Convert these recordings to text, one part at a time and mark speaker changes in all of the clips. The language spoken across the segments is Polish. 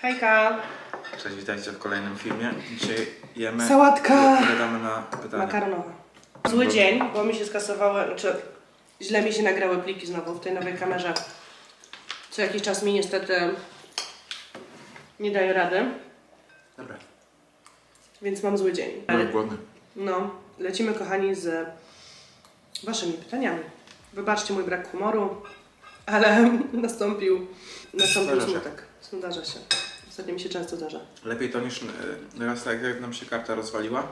Speaker 1: Hejka!
Speaker 2: Cześć, witajcie w kolejnym filmie. Dzisiaj jemy...
Speaker 1: Sałatka!
Speaker 2: Odpowiadamy na pytania.
Speaker 1: Makaronowa. Zły dzień, bo mi się skasowały, znaczy źle mi się nagrały pliki znowu w tej nowej kamerze. Co jakiś czas mi niestety nie daje rady,
Speaker 2: Dobra,
Speaker 1: więc mam zły dzień.
Speaker 2: byłem głodny.
Speaker 1: No, lecimy kochani z waszymi pytaniami. Wybaczcie mój brak humoru, ale nastąpił, nastąpił
Speaker 2: Zdarza się.
Speaker 1: smutek. Zdarza się. Ostatnio mi się często zdarza.
Speaker 2: Lepiej to niż e, raz tak jak nam się karta rozwaliła.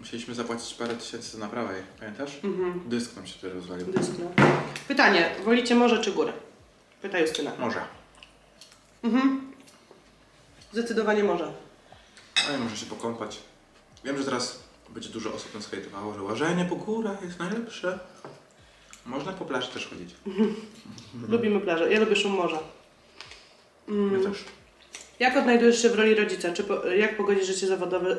Speaker 2: Musieliśmy zapłacić parę tysięcy za naprawę jej. Pamiętasz?
Speaker 1: Mhm.
Speaker 2: Dysk nam się wtedy rozwalił.
Speaker 1: Dysk, no. Pytanie, wolicie morze czy góry? Pyta Justyna.
Speaker 2: Może.
Speaker 1: Mhm. Zdecydowanie morze.
Speaker 2: Ale może się pokąpać. Wiem, że teraz będzie dużo osób nas hejtowało, że łażenie po górach jest najlepsze. Można po plaży też chodzić.
Speaker 1: Lubimy plażę. Ja lubię szum morza. Mm.
Speaker 2: My też.
Speaker 1: Jak odnajdujesz się w roli rodzica? Czy po, jak pogodzić życie zawodowe?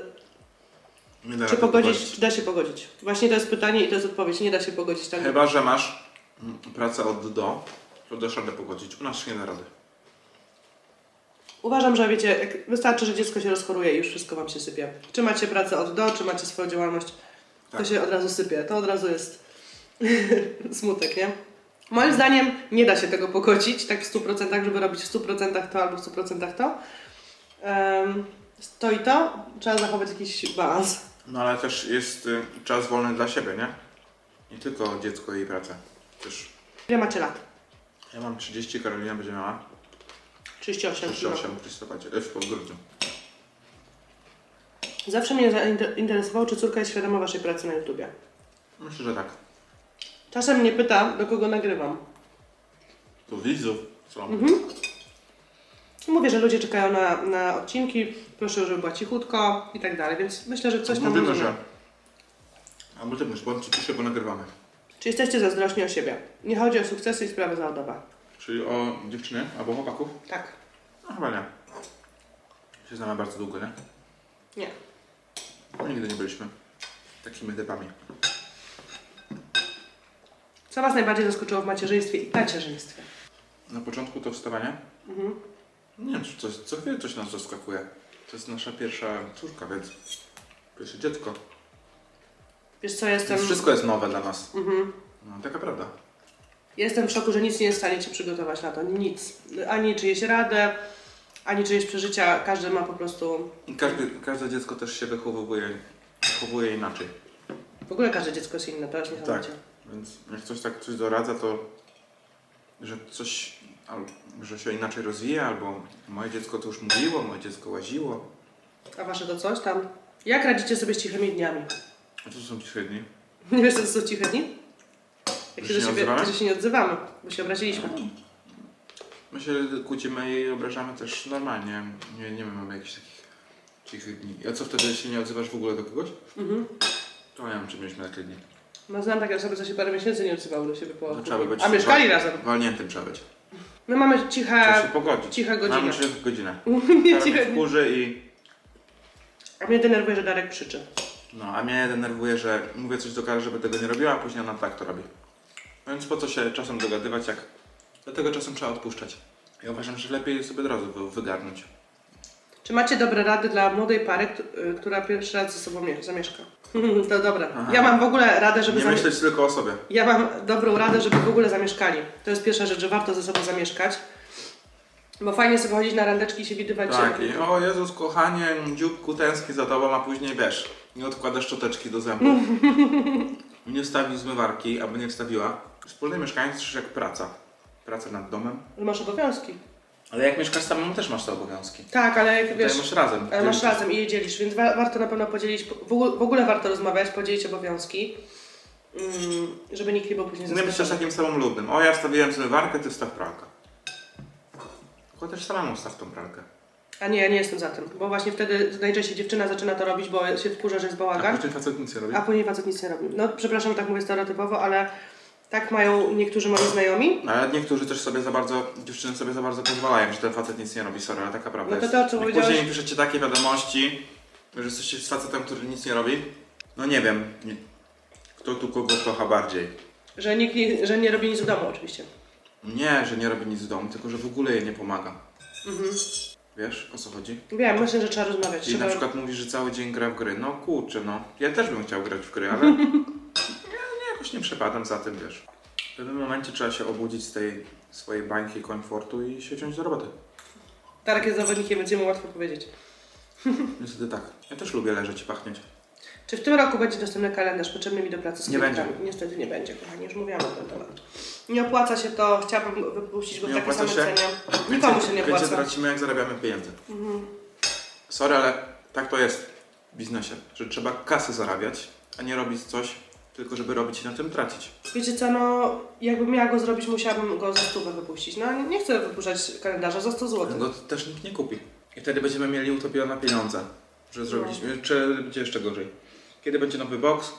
Speaker 2: Nie da
Speaker 1: Czy
Speaker 2: rady
Speaker 1: pogodzić? da się pogodzić? Właśnie to jest pytanie i to jest odpowiedź. Nie da się pogodzić tak.
Speaker 2: Chyba, że masz mm, pracę od do, to dasz radę pogodzić. U nas się nie da rady.
Speaker 1: Uważam, że wiecie, jak wystarczy, że dziecko się rozchoruje i już wszystko wam się sypie. Czy macie pracę od do, czy macie swoją działalność, to
Speaker 2: Tak.
Speaker 1: się od razu sypie. To od razu jest smutek, nie? Moim zdaniem nie da się tego pogodzić tak w 100%, żeby robić w 100% to albo w 100% to. Um, to i to, trzeba zachować jakiś balans.
Speaker 2: No ale też jest y, czas wolny dla siebie, nie? Nie tylko dziecko i praca. Też
Speaker 1: Ile macie lat?
Speaker 2: ja mam 30, Karolina będzie miała
Speaker 1: 38.
Speaker 2: 38 w listopadzie, e, w grudniu.
Speaker 1: Zawsze mnie zainteresowało, czy córka jest świadoma waszej pracy na YouTubie.
Speaker 2: Myślę, że tak.
Speaker 1: Czasem mnie pyta, do kogo nagrywam.
Speaker 2: To widzów. Co?
Speaker 1: Mhm. Mówię, że ludzie czekają na, na odcinki, proszę, żeby była cichutko i tak dalej, więc myślę, że coś tam
Speaker 2: Mówimy, że... Albo ty myśl, bądź ciszy, bo nagrywamy.
Speaker 1: Czy jesteście zazdrośni o siebie? Nie chodzi o sukcesy i sprawy zawodowe.
Speaker 2: Czyli o dziewczyny albo chłopaków?
Speaker 1: Tak.
Speaker 2: No chyba nie. Się znamy bardzo długo, nie?
Speaker 1: Nie.
Speaker 2: No nigdy nie byliśmy takimi typami.
Speaker 1: Co was najbardziej zaskoczyło w macierzyństwie i tacierzyństwie?
Speaker 2: Na początku to wstawanie.
Speaker 1: Mhm.
Speaker 2: Nie wiem, czy coś, co chwilę coś nas zaskakuje. To jest nasza pierwsza córka, więc pierwsze dziecko.
Speaker 1: Wiesz co, jestem...
Speaker 2: Więc wszystko jest nowe dla nas.
Speaker 1: Mhm.
Speaker 2: No, taka prawda.
Speaker 1: Jestem w szoku, że nic nie jest w stanie cię przygotować na to. Nic. Ani czyjeś radę, ani czyjeś przeżycia. Każdy ma po prostu...
Speaker 2: I każde, każde dziecko też się wychowuje, wychowuje inaczej.
Speaker 1: W ogóle każde dziecko jest inne, to jest niesamowicie.
Speaker 2: Więc jak coś tak coś doradza, to że coś, al, że się inaczej rozwija, albo moje dziecko to już mówiło, moje dziecko łaziło.
Speaker 1: A wasze to coś tam? Jak radzicie sobie z cichymi dniami?
Speaker 2: A to są ci średni.
Speaker 1: Nie wiesz, co to są ciche dni? Jak
Speaker 2: Że
Speaker 1: się do
Speaker 2: się nie
Speaker 1: siebie,
Speaker 2: odzywamy?
Speaker 1: że się nie odzywamy, bo się obraziliśmy.
Speaker 2: My się kłócimy i obrażamy też normalnie. Nie, nie mamy jakichś takich cichych dni. A co wtedy się nie odzywasz w ogóle do kogoś?
Speaker 1: Mhm.
Speaker 2: To nie wiem, czy mieliśmy takie dni.
Speaker 1: No znam takie osoby, co się parę miesięcy nie odzywały do siebie po
Speaker 2: No, trzeba by być
Speaker 1: A mieszkali razem.
Speaker 2: Walniętym trzeba być.
Speaker 1: My mamy
Speaker 2: Trzeba się
Speaker 1: ciche...
Speaker 2: pogodzić.
Speaker 1: cicha godzina.
Speaker 2: Mamy się godzinę.
Speaker 1: Nie ciche dni.
Speaker 2: i...
Speaker 1: A mnie denerwuje, że Darek krzyczy.
Speaker 2: No, a mnie denerwuje, że mówię coś do Kary, żeby tego nie robiła, a później ona tak to robi. No Więc po co się czasem dogadywać, jak... Dlatego czasem trzeba odpuszczać. Ja uważam, że lepiej sobie od razu wy- wygarnąć.
Speaker 1: Czy macie dobre rady dla młodej pary, kt- y, która pierwszy raz ze sobą mie- zamieszka? To dobre.
Speaker 2: Aha.
Speaker 1: Ja mam w ogóle radę, żeby
Speaker 2: Nie myśleć tylko o sobie.
Speaker 1: Ja mam dobrą radę, żeby w ogóle zamieszkali. To jest pierwsza rzecz, że warto ze sobą zamieszkać. Bo fajnie sobie chodzić na randeczki i się widywać.
Speaker 2: Tak, i o Jezus, kochanie, dzióbku tęskni za tobą, a później wiesz, nie odkładasz szczoteczki do zębów. nie wstawił zmywarki, albo nie wstawiła. Wspólne mieszkanie to też jak praca. Praca nad domem.
Speaker 1: Masz obowiązki.
Speaker 2: Ale jak mieszkasz samemu, też masz te obowiązki.
Speaker 1: Tak, ale jak
Speaker 2: Tutaj
Speaker 1: wiesz,
Speaker 2: masz razem.
Speaker 1: ale masz razem i je dzielisz, więc wa- warto na pewno podzielić, w ogóle, w ogóle warto rozmawiać, podzielić obowiązki, mm, żeby nikt nie był później
Speaker 2: Nie być też
Speaker 1: zaskoczony.
Speaker 2: takim samym ludnym. O, ja wstawiłem zmywarkę, ty wstaw pralkę. Tylko też samemu wstaw tą pralkę.
Speaker 1: A nie, ja nie jestem za tym, bo właśnie wtedy najczęściej dziewczyna zaczyna to robić, bo się wkurza, że jest
Speaker 2: A
Speaker 1: bałagan,
Speaker 2: później facet nic nie robi.
Speaker 1: a później facet nic nie robi. No przepraszam, że tak mówię stereotypowo, ale tak mają niektórzy moi znajomi.
Speaker 2: Ale niektórzy też sobie za bardzo, dziewczyny sobie za bardzo pozwalają, że ten facet nic nie robi, sorry, ale taka prawda
Speaker 1: No to
Speaker 2: jest.
Speaker 1: to, co
Speaker 2: Jak
Speaker 1: powiedziałeś-
Speaker 2: później piszecie takie wiadomości, że jesteście z facetem, który nic nie robi, no nie wiem, nie, kto tu kogo kocha bardziej.
Speaker 1: Że nikt nie, że nie robi nic w domu oczywiście.
Speaker 2: Nie, że nie robi nic w domu, tylko że w ogóle jej nie pomaga.
Speaker 1: Mhm.
Speaker 2: Wiesz, o co chodzi?
Speaker 1: Wiem, myślę, że trzeba rozmawiać.
Speaker 2: I
Speaker 1: Trzeba...
Speaker 2: na przykład mówisz, że cały dzień gra w gry. No kurczę, no. Ja też bym chciał grać w gry, ale jakoś nie przepadam za tym, wiesz. W pewnym momencie trzeba się obudzić z tej swojej bańki komfortu i się wziąć do roboty.
Speaker 1: Tarek jest zawodnikiem, więc mu łatwo powiedzieć.
Speaker 2: Niestety tak. Ja też lubię leżeć i pachnieć.
Speaker 1: Czy w tym roku będzie dostępny kalendarz potrzebny mi do pracy z
Speaker 2: Nie
Speaker 1: klientami? Niestety nie będzie, kochani, już mówiłam na ten temat. Nie opłaca się to, chciałabym wypuścić go w
Speaker 2: Nie
Speaker 1: takie
Speaker 2: opłaca
Speaker 1: same
Speaker 2: się?
Speaker 1: Nikomu się nie
Speaker 2: Więcej
Speaker 1: opłaca.
Speaker 2: tracimy, jak zarabiamy pieniędzy. Sorry, ale tak to jest w biznesie, że trzeba kasy zarabiać, a nie robić coś tylko, żeby robić i na tym tracić.
Speaker 1: Wiecie co, no jakbym miała go zrobić, musiałabym go za stówę wypuścić. No nie chcę wypuszczać kalendarza za 100 zł.
Speaker 2: Go też nikt nie kupi. I wtedy będziemy mieli utopione pieniądze, że zrobiliśmy, czy będzie jeszcze gorzej. Kiedy będzie nowy box?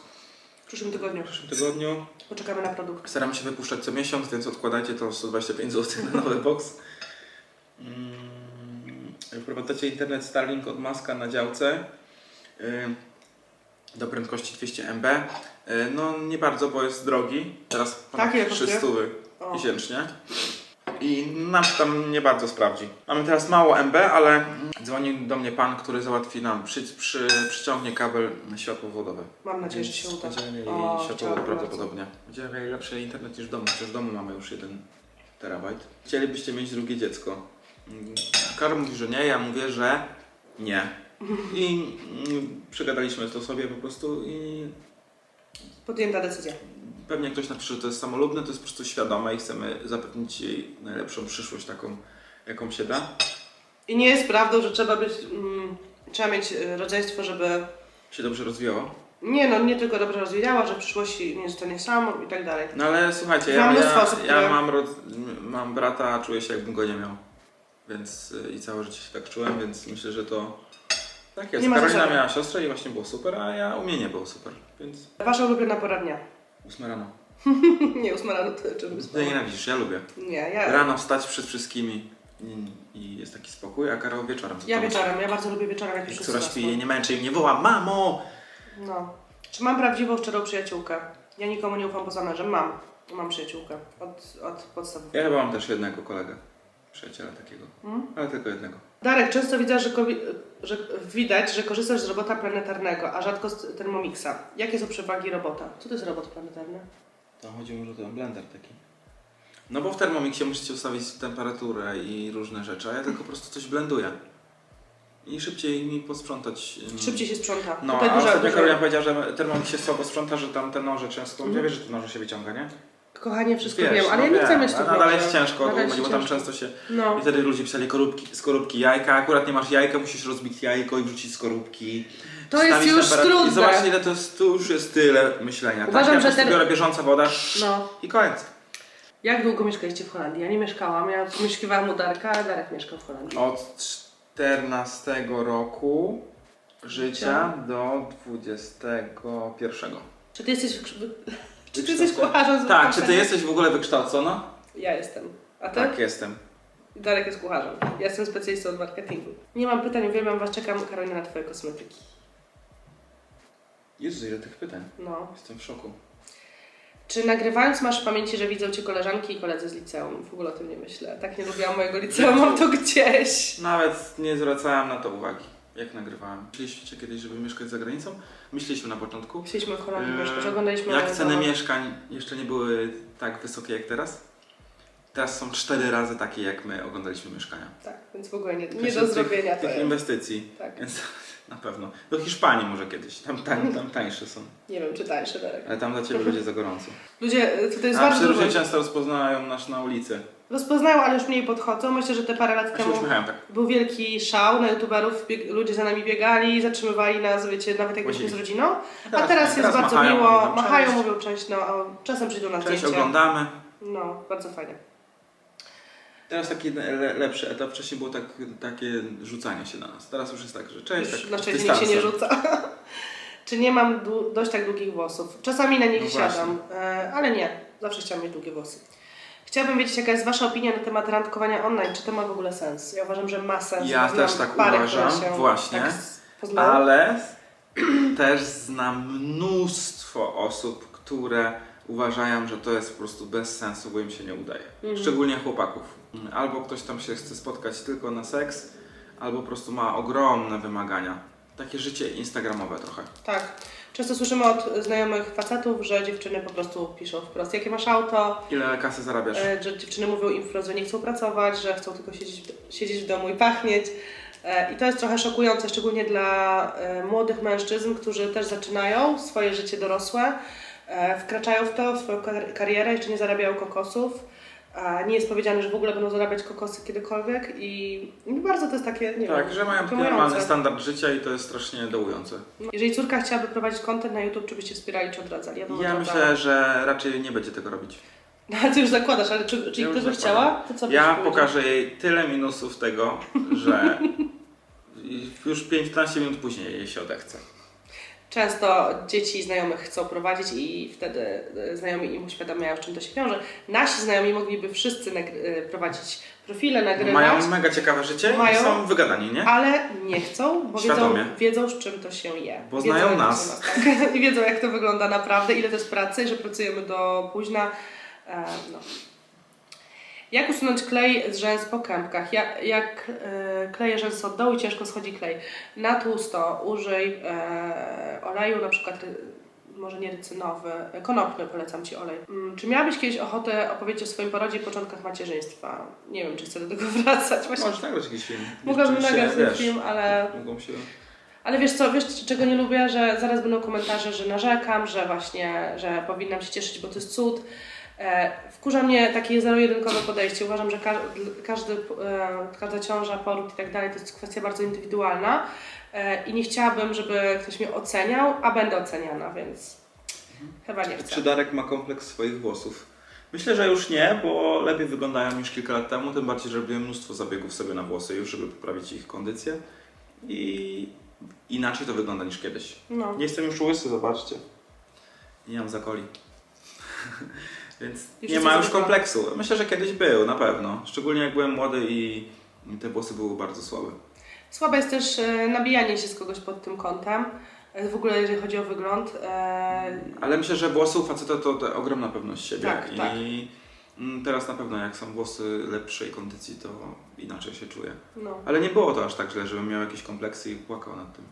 Speaker 1: W przyszłym tygodniu.
Speaker 2: W przyszłym tygodniu.
Speaker 1: Poczekamy na produkt.
Speaker 2: Staramy się wypuszczać co miesiąc, więc odkładajcie to 125 zł na nowy box. Mm, Wprowadzacie internet Starlink od Maska na działce y, do prędkości 200 MB. Y, No nie bardzo, bo jest drogi. Teraz ponad
Speaker 1: Tak, kosztuje?
Speaker 2: 300
Speaker 1: O.
Speaker 2: miesięcznie. I nam się tam nie bardzo sprawdzi. Mamy teraz mało MB, ale dzwoni do mnie pan, który załatwi nam, przy, przy, przyciągnie kabel światłowodowy.
Speaker 1: Mam nadzieję, że
Speaker 2: Więc
Speaker 1: się uda.
Speaker 2: Będziemy mieli
Speaker 1: O,
Speaker 2: światłowód
Speaker 1: chciałabym
Speaker 2: prawdopodobnie. Będziemy mieli lepszy internet niż w domu, przecież w domu mamy już 1 terabajt. Chcielibyście mieć drugie dziecko. Mm, Karol mówi, że nie, ja mówię, że nie. I mm, przegadaliśmy to sobie po prostu i
Speaker 1: Podjęta decyzja.
Speaker 2: pewnie ktoś napisze, że to jest samolubne, to jest po prostu świadome i chcemy zapewnić jej najlepszą przyszłość taką, jaką się da.
Speaker 1: I nie jest prawdą, że trzeba być, mm, trzeba mieć y, rodzeństwo, żeby
Speaker 2: Się dobrze rozwijało.
Speaker 1: nie no, nie tylko dobrze rozwijała, że w przyszłości nie zostanie sam i tak dalej.
Speaker 2: No ale słuchajcie,
Speaker 1: Znam
Speaker 2: ja,
Speaker 1: mnóstwo
Speaker 2: ja,
Speaker 1: osób,
Speaker 2: ja
Speaker 1: które-
Speaker 2: mam, rod, mam brata, czuję się jakbym go nie miał. Więc y, i całe życie się tak czułem, więc myślę, że to tak jest.
Speaker 1: Nie ma
Speaker 2: Karolina
Speaker 1: zasady.
Speaker 2: miała siostrę i właśnie było super, a ja u mnie nie było super. Więc
Speaker 1: Wasza ulubiona pora dnia?
Speaker 2: ósma rano.
Speaker 1: nie, ósma rano to czym
Speaker 2: Ty nienawidzisz, ja lubię.
Speaker 1: Nie, ja,
Speaker 2: Rano wstać przed wszystkimi i, i jest taki spokój, a Karol wieczorem.
Speaker 1: ja wieczorem, ja bardzo lubię wieczorem, jak już jest
Speaker 2: która śpi, nie męczy i nie woła, mamo!
Speaker 1: No. Czy mam prawdziwą, szczerą przyjaciółkę? Ja nikomu nie ufam poza mężem. Mam. Mam przyjaciółkę. Od, od podstawy.
Speaker 2: Ja chyba mam też jednego kolegę, przyjaciela takiego,
Speaker 1: Hmm?
Speaker 2: ale tylko jednego.
Speaker 1: Darek, często widzę, że, że widać, że korzystasz z robota planetarnego, a rzadko z Thermomixa. Jakie są przewagi robota? Co to jest robot planetarny?
Speaker 2: To chodzi może o ten blender taki. No bo w Thermomixie musicie ustawić temperaturę i różne rzeczy, a ja tylko po prostu coś blenduję. I szybciej mi posprzątać.
Speaker 1: Szybciej się sprząta.
Speaker 2: No,
Speaker 1: Tutaj
Speaker 2: a
Speaker 1: duża,
Speaker 2: ostatnio
Speaker 1: duża...
Speaker 2: Karolina powiedziała, że Thermomix się słabo sprząta, że tam te noże często...
Speaker 1: Mhm.
Speaker 2: Ja wiesz, że te noże się wyciąga, nie?
Speaker 1: Kochanie, wszystko
Speaker 2: Wiesz,
Speaker 1: wiem, ale
Speaker 2: no
Speaker 1: ja nie chcę mieć tych
Speaker 2: Nadal jest ciężko to
Speaker 1: Nadal jest
Speaker 2: bo tam często się...
Speaker 1: No.
Speaker 2: I wtedy ludzie pisali korupki, skorupki jajka, akurat nie masz jajka, musisz rozbić jajko i wrzucić skorupki.
Speaker 1: To jest już trudne.
Speaker 2: I zobaczcie ile to jest, tu już jest tyle myślenia.
Speaker 1: Uważam,
Speaker 2: tak? ja
Speaker 1: że ten-
Speaker 2: biorę bieżąca woda
Speaker 1: No.
Speaker 2: i koniec.
Speaker 1: Jak długo mieszkaliście w Holandii? Ja nie mieszkałam. Ja mieszkiwałam u Darka, a Darek mieszkał w Holandii.
Speaker 2: Od 14 roku życia do 21.
Speaker 1: Czy ty jesteś... wykrzy- Czy ty jesteś kucharzem z
Speaker 2: Tak, czy ty
Speaker 1: wykształcenia?
Speaker 2: jesteś w ogóle wykształcona?
Speaker 1: Ja jestem. A ty?
Speaker 2: Tak, jestem.
Speaker 1: Darek jest kucharzem. Ja jestem specjalistą od marketingu. Nie mam pytań, uwielbiam Was, czekam Karolina na Twoje kosmetyki.
Speaker 2: Jezu, ile tych pytań.
Speaker 1: No.
Speaker 2: Jestem w szoku.
Speaker 1: Czy nagrywając masz w pamięci, że widzą Cię koleżanki i koledzy z liceum? W ogóle o tym nie myślę. Tak nie lubiłam mojego liceum, mam to gdzieś.
Speaker 2: Nawet nie zwracałem na to uwagi, jak nagrywałem. Myśleliście kiedyś, żeby mieszkać za granicą? Myśleliśmy na początku.
Speaker 1: Chcieliśmy w Holandii
Speaker 2: Eee,
Speaker 1: mieszkać, oglądaliśmy...
Speaker 2: Jak ceny mieszkań jeszcze nie były tak wysokie jak teraz? Teraz są cztery razy takie, jak my oglądaliśmy mieszkania.
Speaker 1: Tak, więc w ogóle nie, nie do
Speaker 2: tych-
Speaker 1: zrobienia to
Speaker 2: Tych
Speaker 1: jest.
Speaker 2: inwestycji.
Speaker 1: Tak.
Speaker 2: Więc na pewno. Do Hiszpanii może kiedyś. Tam, tam, tam tańsze są.
Speaker 1: Nie wiem, czy tańszy Darek.
Speaker 2: Ale tam dla ciebie będzie za gorąco.
Speaker 1: Ludzie, y, tutaj jest
Speaker 2: A
Speaker 1: bardzo dużo.
Speaker 2: ludzie często rozpoznają nas na ulicy.
Speaker 1: Rozpoznają, ale już mniej podchodzą. Myślę, że te parę lat
Speaker 2: się
Speaker 1: temu
Speaker 2: uśmiechają tak.
Speaker 1: był wielki szał na youtuberów. Bieg, ludzie za nami biegali, zatrzymywali nas, wiecie, nawet jak byliśmy z rodziną. A teraz, jest
Speaker 2: teraz
Speaker 1: bardzo
Speaker 2: machają,
Speaker 1: miło,
Speaker 2: mówią,
Speaker 1: machają,
Speaker 2: cześć.
Speaker 1: mówią cześć, no, a czasem przyjdą na
Speaker 2: Cześć,
Speaker 1: zdjęcie.
Speaker 2: oglądamy.
Speaker 1: No, bardzo fajnie.
Speaker 2: Teraz taki le, lepszy etap. Wcześniej było tak, takie rzucanie się na nas. Teraz już jest tak, że cześć,
Speaker 1: Już
Speaker 2: tak
Speaker 1: na
Speaker 2: z
Speaker 1: szczęście nikt się nie rzuca. Czy nie mam dłu- dość tak długich włosów? Czasami na nich
Speaker 2: No
Speaker 1: siadam, e, ale nie. Zawsze chciałam mieć długie włosy. Chciałabym wiedzieć, jaka jest Wasza opinia na temat randkowania online. Czy to ma w ogóle sens? Ja uważam, że ma sens.
Speaker 2: Ja
Speaker 1: bo
Speaker 2: też
Speaker 1: znam
Speaker 2: tak
Speaker 1: parę,
Speaker 2: uważam, właśnie.
Speaker 1: Tak.
Speaker 2: Ale też znam mnóstwo osób, które uważają, że to jest po prostu bez sensu, bo im się nie udaje.
Speaker 1: Mhm.
Speaker 2: Szczególnie chłopaków. Albo ktoś tam się chce spotkać tylko na seks, albo po prostu ma ogromne wymagania. Takie życie instagramowe trochę.
Speaker 1: Tak. Często słyszymy od znajomych facetów, że dziewczyny po prostu piszą wprost, jakie masz auto,
Speaker 2: Ile kasy zarabiasz?
Speaker 1: e, że dziewczyny mówią im wprost, że nie chcą pracować, że chcą tylko siedzieć w, siedzieć w domu i pachnieć. E, I to jest trochę szokujące, szczególnie dla e, młodych mężczyzn, którzy też zaczynają swoje życie dorosłe, e, wkraczają w to, w swoją kar- karierę, jeszcze nie zarabiają kokosów. A nie jest powiedziane, że w ogóle będą zarabiać kokosy kiedykolwiek i i bardzo to jest takie, nie
Speaker 2: tak,
Speaker 1: wiem,
Speaker 2: że mają
Speaker 1: dojmujące.
Speaker 2: normalny standard życia i to jest strasznie dołujące.
Speaker 1: Jeżeli córka chciałaby prowadzić content na YouTube, czy byście wspierali, czy odradzali? bym
Speaker 2: Ja
Speaker 1: odradzała.
Speaker 2: myślę, że raczej nie będzie tego robić.
Speaker 1: No, ale ty już zakładasz, ale czy, czy
Speaker 2: Ja już
Speaker 1: gdyby
Speaker 2: zakładam.
Speaker 1: chciała, to co byś
Speaker 2: Ja
Speaker 1: powiedział?
Speaker 2: pokażę jej tyle minusów tego, że już 15 minut później jej się odechce.
Speaker 1: Często dzieci znajomych chcą prowadzić i wtedy e, znajomi im uświadamiają, z czym to się wiąże. Nasi znajomi mogliby wszyscy e, prowadzić profile, nagrywać,
Speaker 2: Mają mega ciekawe życie
Speaker 1: Mają.
Speaker 2: i są wygadani, nie?
Speaker 1: ale nie chcą, bo wiedzą,
Speaker 2: Świadomie.
Speaker 1: wiedzą, z czym to się je.
Speaker 2: Bo
Speaker 1: wiedzą,
Speaker 2: znają nas.
Speaker 1: nas, tak. I wiedzą, jak to wygląda naprawdę, ile to jest pracy, że pracujemy do późna. E, no. Jak usunąć klej z rzęs po kępkach? Jak, jak e, kleję rzęsy od dołu i ciężko schodzi klej? Na tłusto użyj e, oleju, na przykład może nie rycynowy, e, konopny polecam Ci olej. Mm, czy miałabyś kiedyś ochotę opowiedzieć o swoim porodzie i początkach macierzyństwa? Nie wiem, czy chcę do tego wracać. Właśnie
Speaker 2: Możesz nagrać jakiś film.
Speaker 1: mogłabym nagrać ten film, ale
Speaker 2: Mogą się...
Speaker 1: ale wiesz co, wiesz czego nie lubię, że zaraz będą komentarze, że narzekam, że właśnie, że powinnam się cieszyć, bo to jest cud. E, wkurza mnie takie zero-jedynkowe podejście. Uważam, że ka- każdy, e, każda ciąża, poród i tak dalej to jest kwestia bardzo indywidualna e, i nie chciałabym, żeby ktoś mnie oceniał, a będę oceniana, więc chyba nie chcę.
Speaker 2: Czy Darek ma kompleks swoich włosów? Myślę, że już nie, bo lepiej wyglądają niż kilka lat temu, tym bardziej, że robiłem mnóstwo zabiegów sobie na włosy już, żeby poprawić ich kondycję i inaczej to wygląda niż kiedyś.
Speaker 1: No.
Speaker 2: Nie jestem już łysy, zobaczcie. Nie mam zakoli. Więc
Speaker 1: Już
Speaker 2: nie ma już kompleksu. Myślę, że kiedyś był, na pewno. Szczególnie jak byłem młody i te włosy były bardzo słabe.
Speaker 1: Słabe jest też e, nabijanie się z kogoś pod tym kątem. E, W ogóle jeżeli chodzi o wygląd. E,
Speaker 2: Ale myślę, że włosy u faceta to, to ogromna pewność siebie.
Speaker 1: Tak,
Speaker 2: I
Speaker 1: tak.
Speaker 2: mm, teraz na pewno jak są włosy lepszej kondycji, to inaczej się czuję.
Speaker 1: no.
Speaker 2: Ale nie było to aż tak źle, żebym miał jakieś kompleksy i płakał nad tym.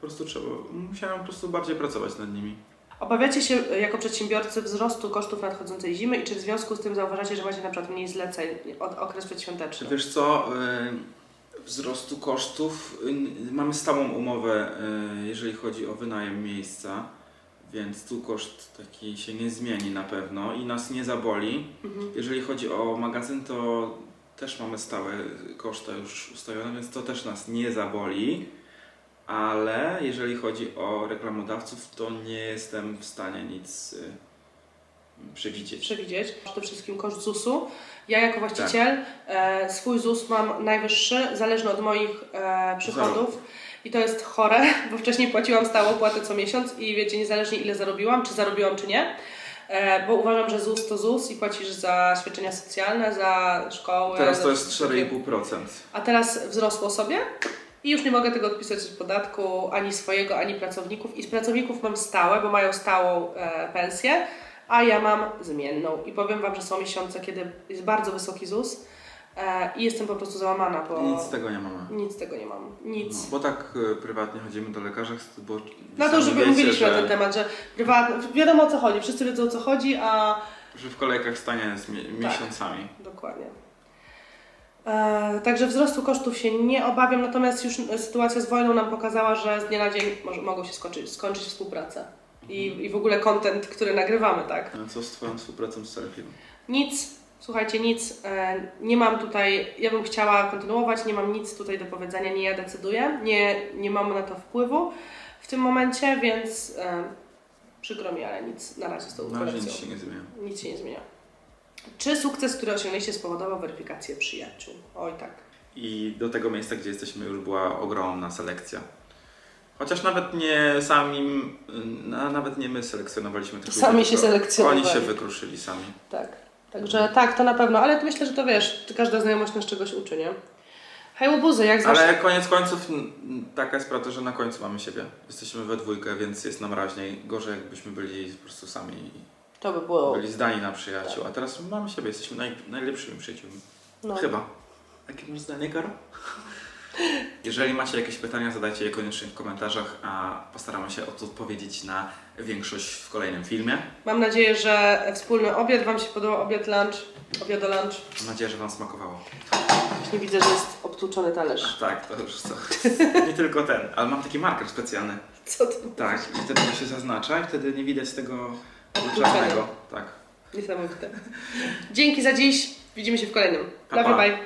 Speaker 2: Po prostu trzeba, musiałem po prostu bardziej pracować nad nimi.
Speaker 1: Obawiacie się e, jako przedsiębiorcy wzrostu kosztów nadchodzącej zimy i czy w związku z tym zauważacie, że macie na przykład mniej zleceń od okres przedświąteczny?
Speaker 2: wiesz co, y, wzrostu kosztów, y, mamy stałą umowę, jeżeli chodzi o wynajem miejsca, więc tu koszt taki się nie zmieni na pewno i nas nie zaboli.
Speaker 1: Mhm.
Speaker 2: Jeżeli chodzi o magazyn, to też mamy stałe koszty już ustalone, więc to też nas nie zaboli. Ale jeżeli chodzi o reklamodawców, to nie jestem w stanie nic y, przewidzieć.
Speaker 1: Przewidzieć. Przede wszystkim koszt ZUS-u. Ja jako właściciel e, swój ZUS mam najwyższy, zależny od moich e, przychodów. I to jest chore, bo wcześniej płaciłam stałą opłatę co miesiąc i wiecie, niezależnie ile zarobiłam, czy zarobiłam, czy nie. E, bo uważam, że ZUS to ZUS i płacisz za świadczenia socjalne, za szkoły.
Speaker 2: Teraz to jest
Speaker 1: wszystkie-
Speaker 2: 4,5%.
Speaker 1: A teraz wzrosło sobie i już nie mogę tego odpisać z podatku ani swojego, ani pracowników. I z pracowników mam stałe, bo mają stałą e, pensję, a ja mam zmienną. I powiem Wam, że są miesiące, kiedy jest bardzo wysoki ZUS e, i jestem po prostu załamana, bo
Speaker 2: Nic z tego nie mamy.
Speaker 1: nic z tego nie mam. Nic.
Speaker 2: No, bo tak y, prywatnie chodzimy do lekarza, bo
Speaker 1: Na to,
Speaker 2: sami
Speaker 1: żeby
Speaker 2: wiecie,
Speaker 1: mówiliśmy na ten temat, że prywatnie, wiadomo o co chodzi, wszyscy wiedzą o co chodzi, a
Speaker 2: że w kolejkach stanie z mi- miesiącami.
Speaker 1: Dokładnie. E, także wzrostu kosztów się nie obawiam, natomiast już sytuacja z wojną nam pokazała, że z dnia na dzień może, mogą się skończyć, skończyć współpraca. I, I w ogóle content, który nagrywamy, tak?
Speaker 2: A co z Twoją współpracą z Serafim?
Speaker 1: Nic, słuchajcie, nic. E, nie mam tutaj, ja bym chciała kontynuować, nie mam nic tutaj do powiedzenia, nie ja decyduję, nie, nie mam na to wpływu w tym momencie, więc e, przykro mi, ale nic na razie z tą
Speaker 2: Na razie
Speaker 1: kolekcją.
Speaker 2: nic się nie zmienia.
Speaker 1: Nic się nie zmienia. Czy sukces, który osiągnęliście spowodował weryfikację przyjaciół? Oj tak.
Speaker 2: I do tego miejsca, gdzie jesteśmy, już była ogromna selekcja. Chociaż nawet nie sami, no, nawet nie my selekcjonowaliśmy tych
Speaker 1: Sami
Speaker 2: ludzi,
Speaker 1: się
Speaker 2: tylko
Speaker 1: selekcjonowali.
Speaker 2: Oni się wykruszyli sami.
Speaker 1: Tak. Także tak, to na pewno, ale myślę, że to wiesz, każda znajomość nas czegoś uczy, nie? Hej, łobuzy, jak zawsze.
Speaker 2: Ale koniec końców taka jest prawda, że na końcu mamy siebie. Jesteśmy we dwójkę, więc jest nam raźniej. Gorzej jakbyśmy byli po prostu sami
Speaker 1: To by było.
Speaker 2: byli zdani na przyjaciół. A teraz mamy siebie, jesteśmy naj, najlepszymi przyjaciółmi.
Speaker 1: No.
Speaker 2: Chyba. Jakie masz zdanie, Karo? Jeżeli macie jakieś pytania, zadajcie je koniecznie w komentarzach, a postaramy się odpowiedzieć na większość w kolejnym filmie.
Speaker 1: Mam nadzieję, że wspólny obiad Wam się podobał, obiad lunch, obiad lunch.
Speaker 2: Mam nadzieję, że Wam smakowało.
Speaker 1: Właśnie widzę, że jest obtłuczony talerz.
Speaker 2: Tak, to już co. Nie tylko ten, ale mam taki marker specjalny.
Speaker 1: Co to?
Speaker 2: Tak, i wtedy to się zaznacza i wtedy nie widać tego. Czarnego. Tak.
Speaker 1: Niesamowite. Dzięki za dziś. Widzimy się w kolejnym.
Speaker 2: Pa,
Speaker 1: Love
Speaker 2: pa.
Speaker 1: you, bye.